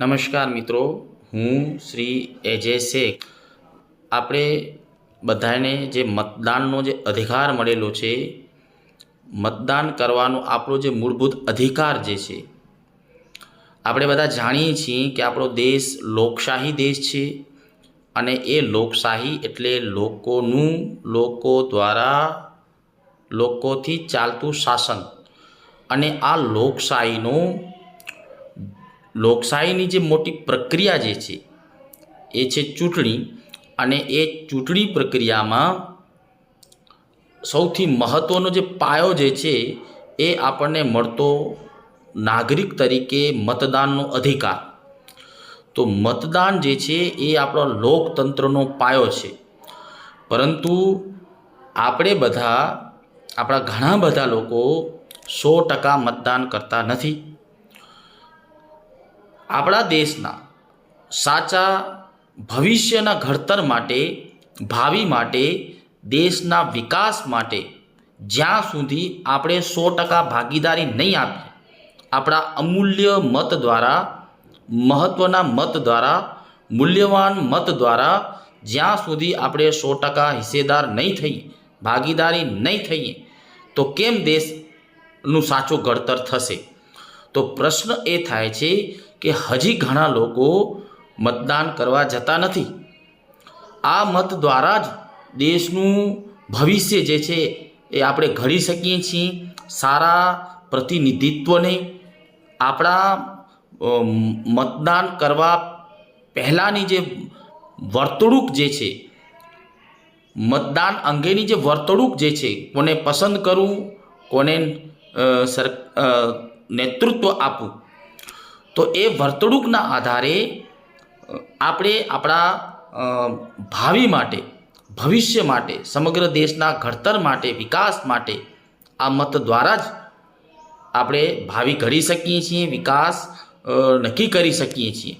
નમસ્કાર મિત્રો, હું શ્રી એજે શેખ. આપણે બધાને જે મતદાનનો જે અધિકાર મળેલો છે, મતદાન કરવાનો આપણો જે મૂળભૂત અધિકાર જે છે, આપણે બધા જાણીએ છીએ કે આપણો દેશ લોકશાહી દેશ છે અને એ લોકશાહી એટલે લોકોનું, લોકો દ્વારા લોકોથી ચાલતું શાસન. અને આ લોકશાહીનો લોકશાહીની જે મોટી પ્રક્રિયા જે છે, એ છે ચૂંટણી અને એ ચૂંટણી પ્રક્રિયામાં સૌથી મહત્ત્વનો જે પાયો જે છે, એ આપણને મળતો નાગરિક તરીકે મતદાનનો અધિકાર. તો મતદાન જે છે, એ આપણો લોકતંત્રનો પાયો છે. પરંતુ આપણે બધા, આપણા ઘણા બધા લોકો સો ટકા મતદાન કરતા નથી. આપણા દેશના સાચા ભવિષ્યના ઘડતર માટે, ભાવિ માટે, દેશના વિકાસ માટે જ્યાં સુધી આપણે સો ટકા ભાગીદારી નહીં આપીએ આપણા અમૂલ્ય મત દ્વારા મહત્ત્વના મત દ્વારા, મૂલ્યવાન મત દ્વારા જ્યાં સુધી આપણે સો ટકા હિસ્સેદાર નહીં થઈએ, ભાગીદારી નહીં થઈએ, તો કેમ દેશનું સાચું ઘડતર થશે? તો પ્રશ્ન એ થાય છે કે હજી ઘણા લોકો મતદાન કરવા જતા નથી. આ મત દ્વારા જ દેશનું ભવિષ્ય જે છે એ આપણે ઘડી શકીએ છીએ સારા પ્રતિનિધિત્વને. આપણા મતદાન કરવા પહેલાંની જે વર્તણૂક જે છે, મતદાન અંગેની જે વર્તણૂક જે છે, કોને પસંદ કરવું, કોને સર નેતૃત્વ આપવું. તો એ વર્તણૂકના આધારે આપણે આપણા ભાવિ માટે, ભવિષ્ય માટે, સમગ્ર દેશના ઘડતર માટે, વિકાસ માટે આ મત દ્વારા જ આપણે ભાવિ ઘડી શકીએ છીએ, વિકાસ નક્કી કરી શકીએ છીએ.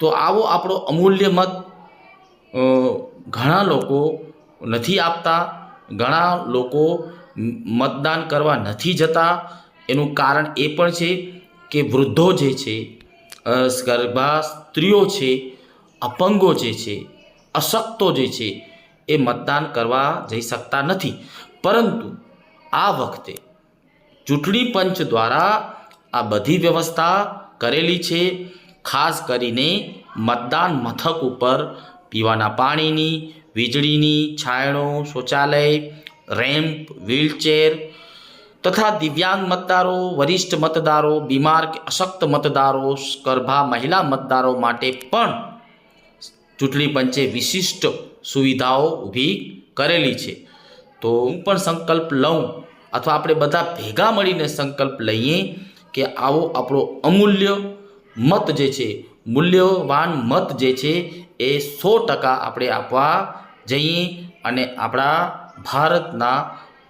તો આવો આપણો અમૂલ્ય મત ઘણા લોકો નથી આપતા, ઘણા લોકો મતદાન કરવા નથી જતા એનું કારણ એ પણ છે કે વૃદ્ધો જે છે ગર્ભા સ્ત્રીઓ છે, અપંગો જે છે, અશક્તો જે છે, એ મતદાન કરવા જઈ શકતા નથી. પરંતુ આ વખતે ચૂંટણી પંચ દ્વારા આ બધી વ્યવસ્થા કરેલી છે, ખાસ કરીને મતદાન મથક ઉપર પીવાના પાણીની, વીજળીની છાંયણો શૌચાલય, રેમ્પ, વ્હીલચેર તથા દિવ્યાંગ મતદારો, વરિષ્ઠ મતદારો, બીમાર કે અશક્ત મતદારો ગર્ભા મહિલા મતદારો માટે પણ ચૂંટણી પંચે વિશિષ્ટ સુવિધાઓ ઊભી કરેલી છે. તો હું પણ સંકલ્પ લઉં અથવા આપણે બધા ભેગા મળીને સંકલ્પ લઈએ કે આવો આપણો અમૂલ્ય મત જે છે, મૂલ્યવાન મત જે છે, એ સો ટકા આપણે આપવા જઈએ અને આપણા ભારતના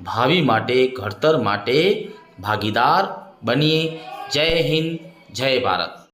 ભાવિ માટે ઘડતર માટે ભાગીદાર બનીએ. જય હિન્દ જય ભારત.